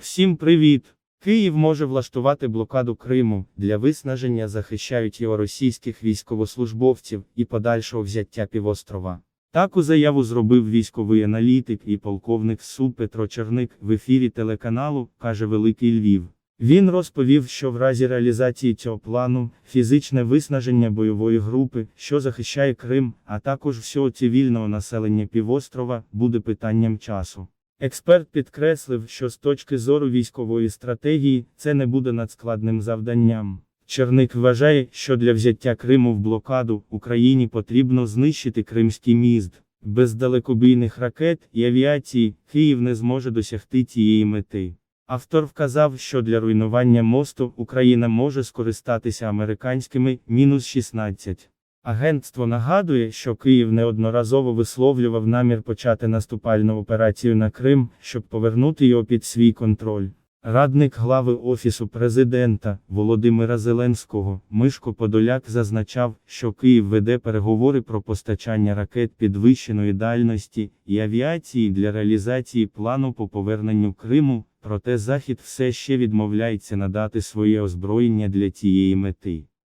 Всім привіт! Київ може влаштувати блокаду Криму для виснаження захищають його російських військовослужбовців і подальшого взяття півострова. Таку заяву зробив військовий аналітик і полковник СУ Петро Черник в ефірі телеканалу, каже Великий Львів. Він розповів, що в разі реалізації цього плану, фізичне виснаження бойової групи, що захищає Крим, а також всього цивільного населення півострова, буде питанням часу. Експерт підкреслив, що з точки зору військової стратегії, це не буде надскладним завданням. Черник вважає, що для взяття Криму в блокаду Україні потрібно знищити Кримський міст. Без далекобійних ракет і авіації Київ не зможе досягти цієї мети. Автор вказав, що для руйнування мосту Україна може скористатися американськими мінус 16. Агентство нагадує, що Київ неодноразово висловлював намір почати наступальну операцію на Крим, щоб повернути його під свій контроль. Радник глави Офісу президента Володимира Зеленського Мишко Подоляк зазначав, що Київ веде переговори про постачання ракет підвищеної дальності і авіації для реалізації плану по поверненню Криму, проте Захід все ще відмовляється надати своє озброєння для цієї мети.